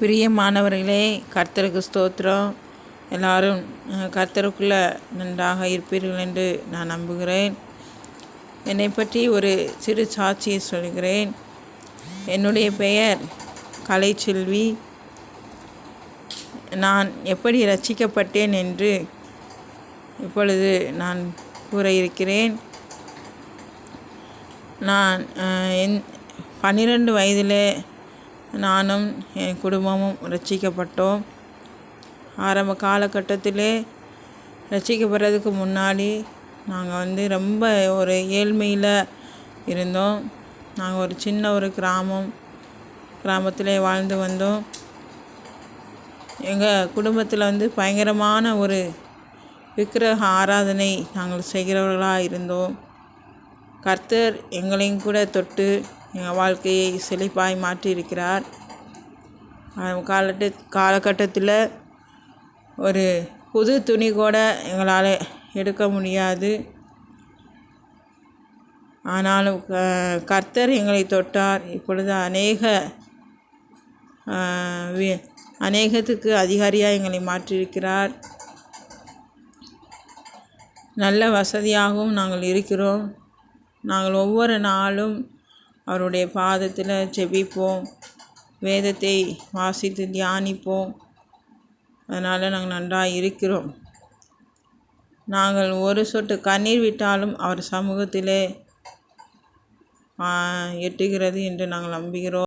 பிரியமானவர்களே கர்த்தருக்கு ஸ்தோத்திரம். எல்லாரும் கர்த்தருக்குள்ளே நன்றாக இருப்பீர்கள் என்று நான் நம்புகிறேன். என்னை பற்றி ஒரு சிறு சாட்சியை சொல்கிறேன். என்னுடைய பெயர் கலைச்செல்வி. நான் எப்படி ரசிக்கப்பட்டேன் என்று இப்பொழுது நான் கூற இருக்கிறேன். நான் என் பன்னிரெண்டு வயதிலே நானும் என் குடும்பமும் ரட்சிக்கப்பட்டோம் ஆரம்ப காலகட்டத்திலே ரட்சிக்கப்படுறதுக்கு முன்னாடி நாங்கள் வந்து ரொம்ப ஒரு ஏழ்மையில் இருந்தோம். நாங்கள் ஒரு சின்ன ஒரு கிராமம் கிராமத்திலே வாழ்ந்து வந்தோம். எங்கள் குடும்பத்தில் வந்து பயங்கரமான ஒரு விக்கிரக ஆராதனை நாங்கள் செய்கிறவர்களாக இருந்தோம். கர்த்தர் எங்களையும் கூட தொட்டு வாழ்க்கையை செழிப்பாய் மாற்றியிருக்கிறார். காலட்டு காலகட்டத்தில் ஒரு புது துணி கூட எங்களால் எடுக்க முடியாது. ஆனாலும் க- கர்த்தர் எங்களை தொட்டார். இப்பொழுது அநேக வி- அநேகத்துக்கு அதிகாரியாக எங்களை மாற்றியிருக்கிறார். நல்ல வசதியாகவும் நாங்கள் இருக்கிறோம். நாங்கள் ஒவ்வொரு நாளும் அவருடைய பாதத்தில் ஜெபிப்போம். வேதத்தை வாசித்து தியானிப்போம். அதனால் நாங்கள் நன்றாக இருக்கிறோம். நாங்கள் ஒரு சொட்டு கண்ணீர் விட்டாலும் அவர் சமூகத்திலே எட்டுகிறது என்று நாங்கள் நம்புகிறோம்.